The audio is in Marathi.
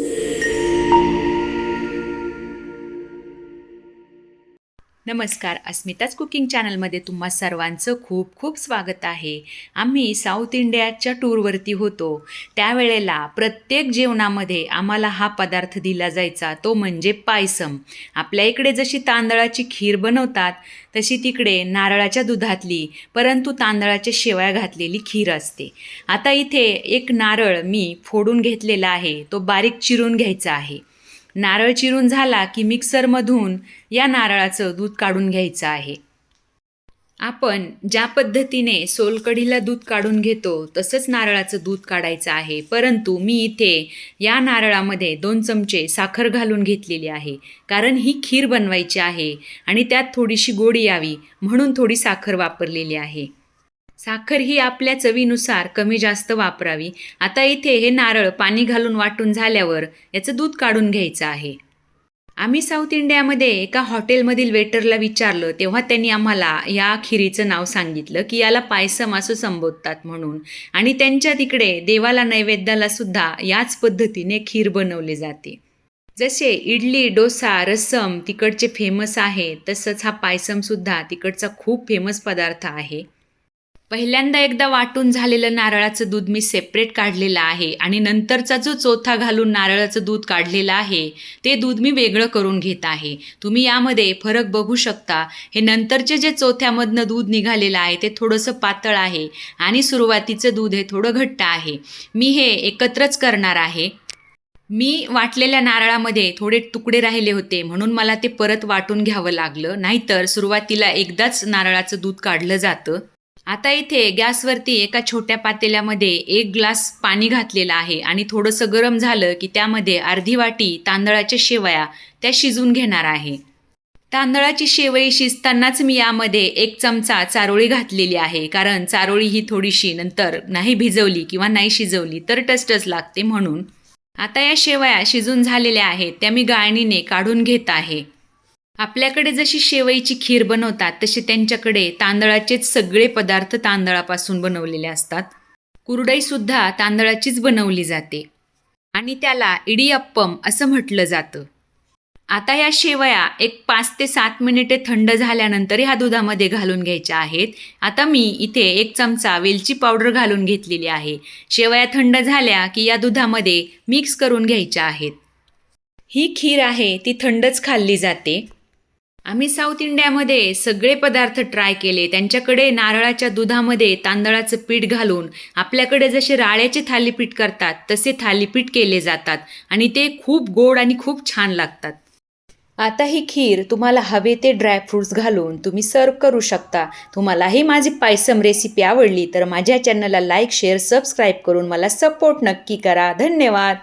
Sim. नमस्कार अस्मिताच कुकिंग चॅनलमध्ये तुम्हा सर्वांचं खूप खूप स्वागत आहे. आम्ही साऊथ इंडियाच्या टूरवरती होतो. त्यावेळेला प्रत्येक जेवणामध्ये आम्हाला हा पदार्थ दिला जायचा तो म्हणजे पायसम. आपल्या इकडे जशी तांदळाची खीर बनवतात तशी तिकडे नारळाच्या दुधातली परंतु तांदळाच्या शेवया घातलेली खीर असते. आता इथे एक नारळ मी फोडून घेतलेला आहे तो बारीक चिरून घ्यायचा आहे. नारळ चिरून झाला की मिक्सरमधून या नारळाचं दूध काढून घ्यायचं आहे. आपण ज्या पद्धतीने सोलकढीला दूध काढून घेतो तसंच नारळाचं दूध काढायचं आहे. परंतु मी इथे या नारळामध्ये दोन चमचे साखर घालून घेतलेली आहे. कारण ही खीर बनवायची आहे आणि त्यात थोडीशी गोडी यावी म्हणून थोडी साखर वापरलेली आहे. साखर ही आपल्या चवीनुसार कमी जास्त वापरावी. आता इथे हे नारळ पाणी घालून वाटून झाल्यावर याचं दूध काढून घ्यायचं आहे. आम्ही साऊथ इंडियामध्ये एका हॉटेलमधील वेटरला विचारलं तेव्हा त्यांनी आम्हाला या खिरीचं नाव सांगितलं की याला पायसम असं संबोधतात म्हणून. आणि त्यांच्या तिकडे देवाला नैवेद्याला सुद्धा याच पद्धतीने खीर बनवली जाते. जसे इडली डोसा रस्सम तिकडचे फेमस आहे तसंच हा पायसमसुद्धा तिकडचा खूप फेमस पदार्थ आहे. पहिल्यांदा एकदा वाटून झालेलं नारळाचं दूध मी सेपरेट काढलेलं आहे आणि नंतरचा जो चोथा घालून नारळाचं दूध काढलेलं आहे ते दूध मी वेगळं करून घेत आहे. तुम्ही यामध्ये फरक बघू शकता. हे नंतरचे जे चोथ्यामधनं दूध निघालेलं आहे ते थोडंसं पातळ आहे आणि सुरुवातीचं दूध हे थोडं घट्ट आहे. मी हे एकत्रच करणार आहे. मी वाटलेल्या नारळामध्ये थोडे तुकडे राहिले होते म्हणून मला ते परत वाटून घ्यावं लागलं. नाहीतर सुरुवातीला एकदाच नारळाचं दूध काढलं जातं. आता इथे गॅसवरती एका छोट्या पातेल्यामध्ये एक ग्लास पाणी घातलेलं आहे आणि थोडंसं गरम झालं की त्यामध्ये अर्धी वाटी तांदळाच्या शेवया त्या शिजून घेणार आहे. तांदळाची शेवई शिजतानाच मी यामध्ये एक चमचा चारोळी घातलेली आहे कारण चारोळी ही थोडीशी नंतर नाही भिजवली किंवा नाही शिजवली तर टचटच लागते म्हणून. आता या शेवया शिजून झालेल्या आहेत त्या मी गाळणीने काढून घेत आहे. आपल्याकडे जशी शेवईची खीर बनवतात तसे त्यांच्याकडे तांदळाचेच सगळे पदार्थ तांदळापासून बनवलेले असतात. कुरडईसुद्धा तांदळाचीच बनवली जाते. आणि त्याला इडियप्पम असं म्हटलं जातं. आता या शेवया एक पाच ते सात मिनिटे थंड झाल्यानंतर ह्या दुधामध्ये घालून घ्यायच्या आहेत. आता मी इथे एक चमचा वेलची पावडर घालून घेतलेली आहे. शेवया थंड झाल्या की या दुधामध्ये मिक्स करून घ्यायच्या आहेत. ही खीर आहे ती थंडच खाल्ली जाते. आम्ही साऊथ इंडियामध्ये सगळे पदार्थ ट्राय केले. त्यांच्याकडे नारळाच्या दुधामध्ये तांदळाचं पीठ घालून आपल्याकडे जसे राळ्याचे थालीपीठ करतात तसे थालीपीठ केले जातात आणि ते खूप गोड आणि खूप छान लागतात. आता ही खीर तुम्हाला हवे ते ड्रायफ्रूट्स घालून तुम्ही सर्व करू शकता. तुम्हालाही माझी पायसम रेसिपी आवडली तर माझ्या चॅनलला लाईक शेअर सबस्क्राईब करून मला सपोर्ट नक्की करा. धन्यवाद!